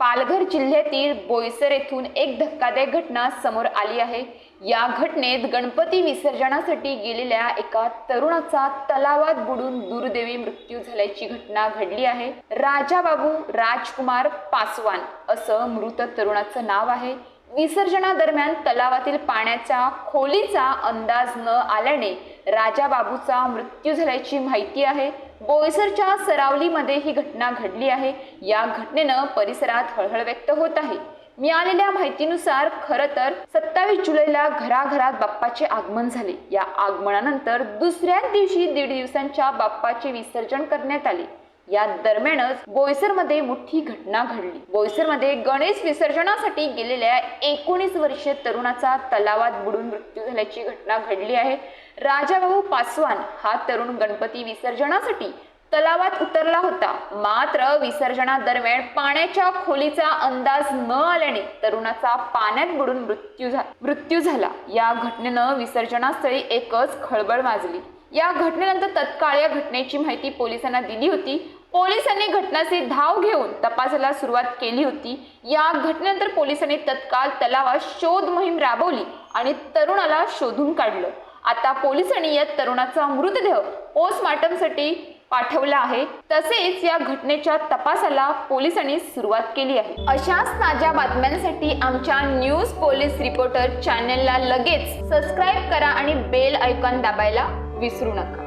पालघर जिल्ह्यातील बोईसर येथून एक धक्कादायक घटना समोर आली आहे. या घटनेत गणपती विसर्जनासाठी गेलेल्या एका तरुणाचा तलावात बुडून दुर्दैवी मृत्यू झाल्याची घटना घडली आहे. राजाबाबू राजकुमार पासवान असं मृत तरुणाचं नाव आहे. विसर्जनादरम्यान तलावातील पाण्याच्या खोलीचा अंदाज न आल्याने राजाबाबूचा मृत्यू झाल्याची माहिती आहे. बोईसरच्या सरावलीमध्ये ही घटना घडली आहे. या घटनेनं परिसरात हळहळ व्यक्त होत आहे. मिळालेल्या माहितीनुसार खरं तर सत्तावीस जुलैला घराघरात बाप्पाचे आगमन झाले. या आगमनानंतर दुसऱ्याच दिवशी दीड दिवसांच्या बाप्पाचे विसर्जन करण्यात आले. या दरम्यानच बोईसरमध्ये मोठी घटना घडली. बोईसरमध्ये गणेश विसर्जनासाठी गेलेल्या एकोणीस वर्षीय तरुणाचा तलावात बुडून मृत्यू झाल्याची घटना घडली आहे. राजाभाऊ पासवान हा तरुण गणपती विसर्जनासाठी तलावात उतरला होता. मात्र विसर्जनादरम्यान पाण्याच्या खोलीचा अंदाज न आल्याने तरुणाचा पाण्यात बुडून मृत्यू झा मृत्यू झाला. या घटनेनं विसर्जनास्थळी एकच खळबळ माजली. या घटनेनंतर तत्काळ या घटनेची माहिती पोलिसांना दिली होती. पोलिसांनी घटनाची धाव घेऊन तपासाला सुरुवात केली होती. या घटनेनंतर पोलिसांनी तत्काळ तलावात शोध मोहीम राबवली आणि तरुणाला शोधून काढलं. आता पोलिसांनी या तरुणाचा मृतदेह पोस्टमार्टमसाठी पाठवला आहे. तसेच या घटनेच्या तपासाला पोलिसांनी सुरुवात केली आहे. अशाच ताज्या बातम्यांसाठी आमच्या न्यूज पोलीस रिपोर्टर चॅनलला लगेच सबस्क्राईब करा आणि बेल ऐकॉन दाबायला विसरू नका.